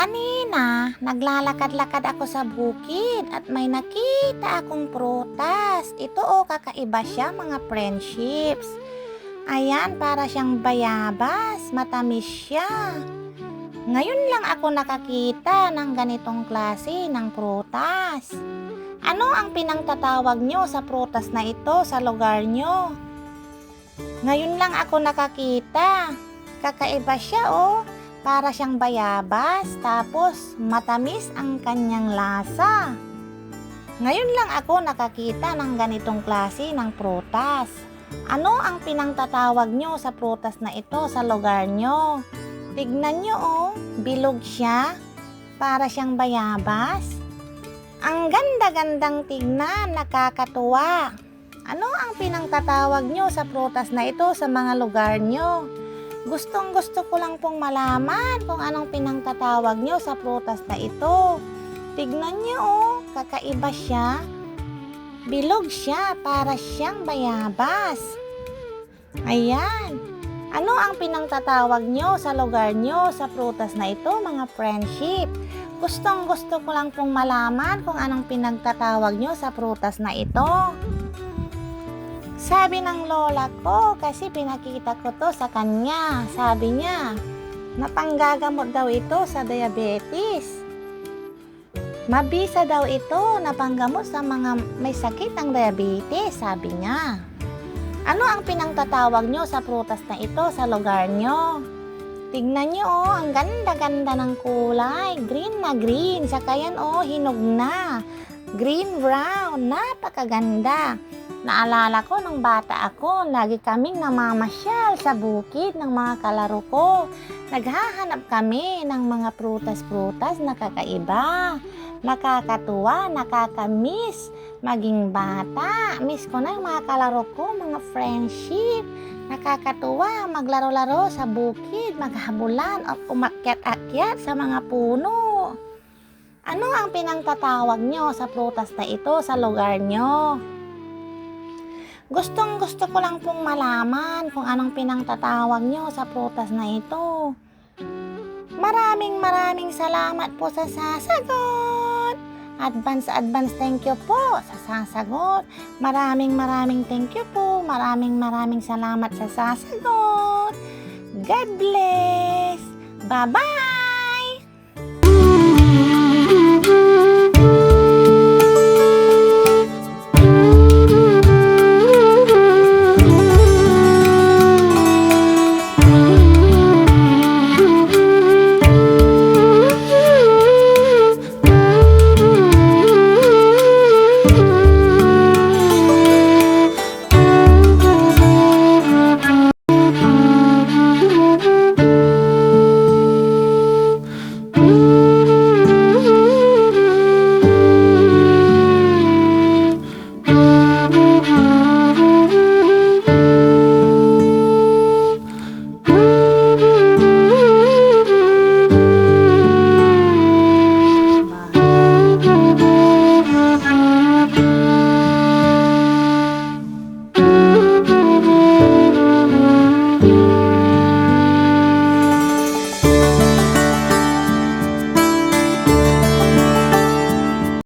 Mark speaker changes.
Speaker 1: Kanina, naglalakad-lakad ako sa bukid at may nakita akong prutas. Ito o, kakaiba siya mga friendships. Ayan, para siyang bayabas, matamis siya. Ngayon lang ako nakakita ng ganitong klase ng prutas. Ano ang pinangtatawag nyo sa prutas na ito sa lugar nyo? Ngayon lang ako nakakita. Kakaiba siya oh. Para siyang bayabas, tapos matamis ang kanyang lasa. Ngayon lang ako nakakita ng ganitong klase ng prutas. Ano ang pinangtatawag nyo sa prutas na ito sa lugar nyo? Tignan nyo oh, bilog siya. Para siyang bayabas. Ang ganda-gandang tignan, nakakatuwa. Ano ang pinangtatawag nyo sa prutas na ito sa mga lugar nyo? Gustong gusto ko lang pong malaman kung anong pinangtatawag nyo sa prutas na ito. Tignan nyo oh, kakaiba siya. Bilog siya para siyang bayabas. Ayan. Ano ang pinangtatawag nyo sa lugar nyo sa prutas na ito mga friendship? Gustong gusto ko lang pong malaman kung anong pinagtatawag nyo sa prutas na ito. Sabi ng lola ko, kasi pinakita ko to sa kanya. Sabi niya, napanggagamot daw ito sa diabetes. Mabisa daw ito na panggamot sa mga may sakit ng diabetes, sabi niya. Ano ang pinangtatawag nyo sa prutas na ito sa lugar nyo? Tignan nyo oh, ang ganda-ganda ng kulay. Green na green. Saka yan oh, hinog na. Green brown. Napakaganda. Naalala ko nung bata ako, lagi kaming namamasyal sa bukid ng mga kalaro ko. Naghahanap kami ng mga prutas-prutas na kakaiba. Nakakatuwa, nakakamiss. Maging bata, miss ko na yung mga kalaro ko, mga friendship. Nakakatuwa maglaro-laro sa bukid, maghabulan at umakyat-akyat sa mga puno. Ano ang pinangtatawag nyo sa prutas na ito sa lugar nyo? Gustong gusto ko lang pong malaman kung anong pinangtatawag nyo sa prutas na ito. Maraming maraming salamat po sa sasagot. Advance advance thank you po sa sasagot. Maraming maraming thank you po. Maraming maraming salamat sa sasagot. God bless. Bye-bye.